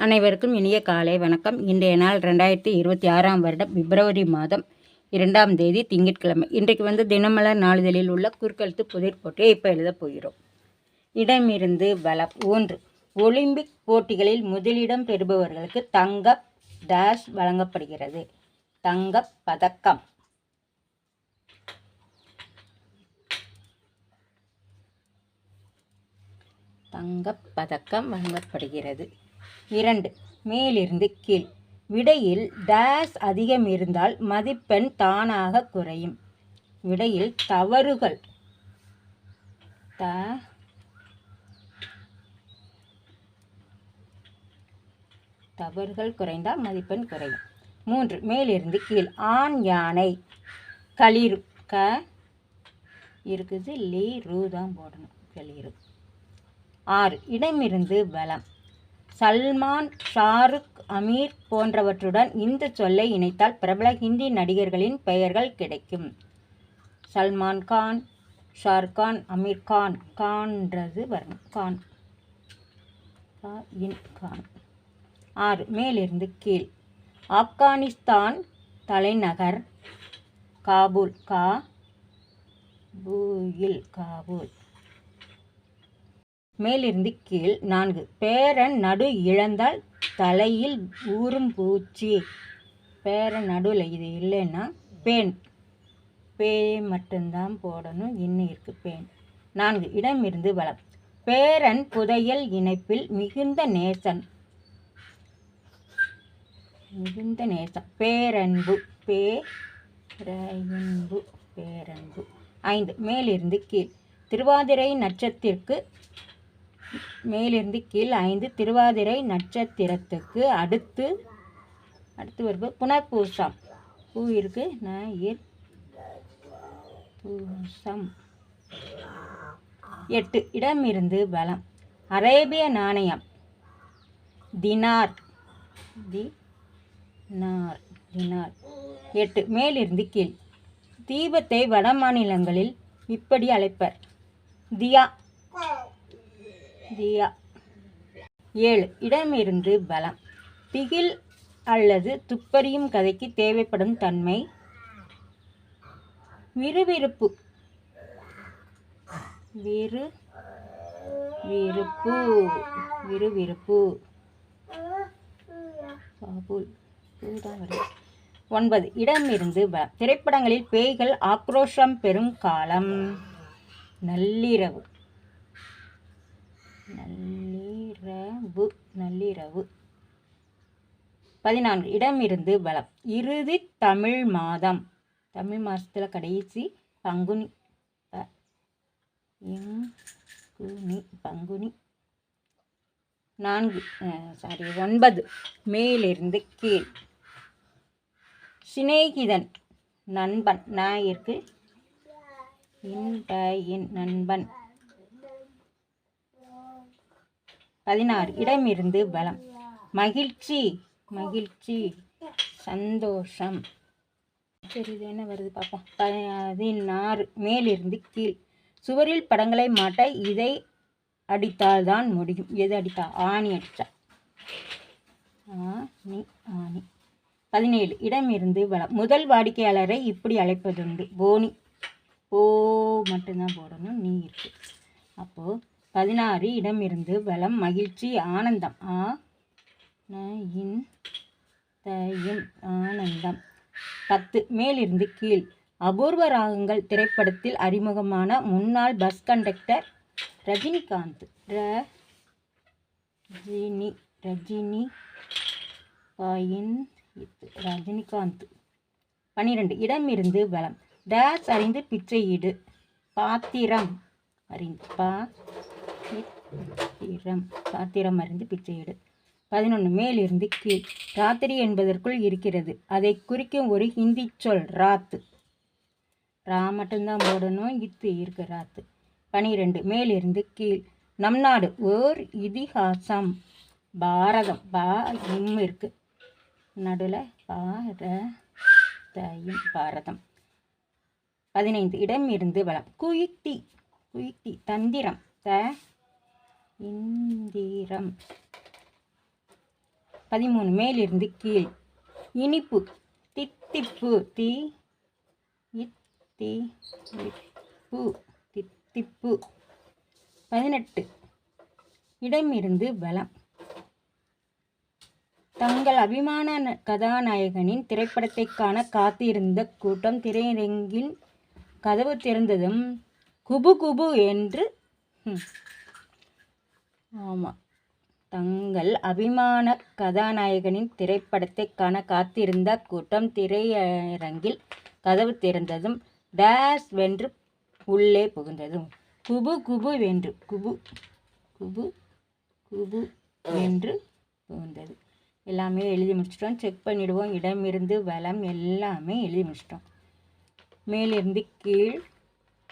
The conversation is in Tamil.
அனைவருக்கும் இனிய காலை வணக்கம். இன்றைய நாள் ரெண்டாயிரத்தி இருபத்தி ஆறாம் வருடம் பிப்ரவரி மாதம் இரண்டாம் தேதி திங்கட்கிழமை. இன்றைக்கு வந்து தினமலர் நாளிதழில் உள்ள குறுக்கெழுத்து புதிர் போட்டியை இப்போ எழுதப் போகிறோம். இடமிருந்து வளம் ஒன்று. ஒலிம்பிக் போட்டிகளில் முதலிடம் பெறுபவர்களுக்கு தங்க டேஷ் வழங்கப்படுகிறது. தங்கப் பதக்கம். தங்கப் பதக்கம் வழங்கப்படுகிறது. இரண்டு. மேலிருந்து கீழ். விடையில் டேஸ் அதிகம் இருந்தால் மதிப்பெண் தானாக குறையும். விடையில் தவறுகள். த தவறுகள் குறைந்தால் மதிப்பெண் குறையும். மூன்று. மேலிருந்து கீழ். ஆண் யானை. களிரு க இருக்குது. லீ ரூ தான் போடணும். களிரு ஆறு. இடமிருந்து பலம் சல்மான் ஷாருக் அமீர் போன்றவற்றுடன் இந்த சொல்லை இணைத்தால் பிரபல ஹிந்தி நடிகர்களின் பெயர்கள் கிடைக்கும். சல்மான் கான் ஷாருக் கான் அமீர் கான் கான்றது வரும். கான். இன் கான். ஆறு. மேலிருந்து கீழ். ஆப்கானிஸ்தான் தலைநகர் காபூல் கா பூயில் காபூல். மேலிருந்து கீழ் நான்கு. பேரன் நடு இழந்தால் தலையில் ஊறும் பூச்சி. பேரன் நடுவில் இது இல்லைன்னா பேன். பே மட்டும்தான் போடணும். இன்னும் இருக்கு? பேன். நான்கு. இடமிருந்து வளம் பேரன் புதையல் இணைப்பில் மிகுந்த நேசன் மிகுந்த நேசம். பேரன்பு. பேரன்பு. பேரன்பு. ஐந்து. மேலிருந்து கீழ். திருவாதிரை நட்சத்திற்கு மேலிருந்து கீழ் ஐந்து திருவாதிரை நட்சத்திரத்துக்கு அடுத்து அடுத்து வருவது புனர்பூசம். பூ இருக்கு. நான் பூசம். எட்டு. இடமிருந்து பலம் அரேபிய நாணயம். தினார். தி நார் தினார். எட்டு. மேலிருந்து கீழ். தீபத்தை வட மாநிலங்களில் இப்படி அழைப்பர். தியா. ரியா ஏழு இடமிருந்து பலம். திகில் அல்லது துப்பறியும் கதைக்கு தேவைப்படும் தன்மை. விறுவிறுப்பு. விறு விறுப்பு விறுவிறுப்பு. ஒன்பது இடமிருந்து பலம். திரைப்படங்களில் பேய்கள் ஆக்ரோஷம் பெறும் காலம். நள்ளிரவு. நள்ளிரவு நள்ளிரவு. பதினான்கு இடமிருந்து பலம் இறுதி தமிழ் மாதம். தமிழ் மாதத்தில் கடைசி பங்குனி. பங்குனி பங்குனி. நான்கு சாரி ஒன்பது. மேலிருந்து கீழ். சிநேகிதன் நண்பன். நாயிற்கு இன்ப என் நண்பன். பதினாறு. இடமிருந்து பலம். மகிழ்ச்சி மகிழ்ச்சி சந்தோஷம். சரி இது என்ன வருது பார்ப்போம் பதினாறு. மேலிருந்து கீழ். சுவரில் படங்களை மாட்ட இதை அடித்தால் தான் முடியும். எது அடித்தா? ஆணி அடித்தா. ஆணி ஆணி. பதினேழு. இடமிருந்து பலம். முதல் வாடிக்கையாளரை இப்படி அழைப்பதுண்டு. போனி. ஓ மட்டும்தான் போடணும். நீ இருக்கு. அப்போது பதினாறு இடமிருந்து வளம் மகிழ்ச்சி ஆனந்தம். ஆ இன் ஆனந்தம். பத்து மேலிருந்து கீழ். அபூர்வ ராகங்கள் திரைப்படத்தில் அறிமுகமான முன்னாள் பஸ் கண்டக்டர் ரஜினிகாந்த். ர ரஜினி பாயின் ரஜினிகாந்த். பன்னிரெண்டு இடமிருந்து வளம். டேஸ் அறிந்து பிச்சையீடு பாத்திரம் அறிந்து பா பாத்திரம் பாத்திரம் அறிந்து பிச்சையிடு பதினொன்று மேலிருந்து கீழ். ராத்திரி என்பதற்குள் இருக்கிறது. அதை குறிக்கும் ஒரு ஹிந்தி சொல் ராத்து. ரா மட்டும்தான் போடணும் இத்து இருக்கு ராத்து. பனிரெண்டு மேலிருந்து கீழ். நம் நாடு ஓர் இதிகாசம். பாரதம் பா இம் இருக்கு. நடுவில் பாரதம் பாரதம். பதினைந்து இடம் இருந்து வளம். குயிக்தி குயிக்தி தந்திரம். த இந்திரம். பதிமூணு. மேலிருந்து கீழ். இனிப்பு. தித்திப்பு. தி இத்தி இப்பு தித்திப்பு. பதினெட்டு. இடமிருந்து பலம் தங்கள் அபிமான ந- கதாநாயகனின் திரைப்படத்தை காண காத்திருந்த கூட்டம் திரையரங்கில் கதவு திறந்ததும் குபு குபு என்று ஆமாம் தங்கள் அபிமான கதாநாயகனின் திரைப்படத்தை காண காத்திருந்த கூட்டம் திரையரங்கில் கதவு திறந்ததும் டேஸ் வென்று உள்ளே புகுந்ததும். குபு குபு வென்று குபு குபு குபு வென்று புகுந்தது. எல்லாமே எழுதி முடிச்சிட்டோம். செக் பண்ணிடுவோம். இடமிருந்து வளம் எல்லாமே எழுதி முடிச்சிட்டோம். மேலிருந்து கீழ்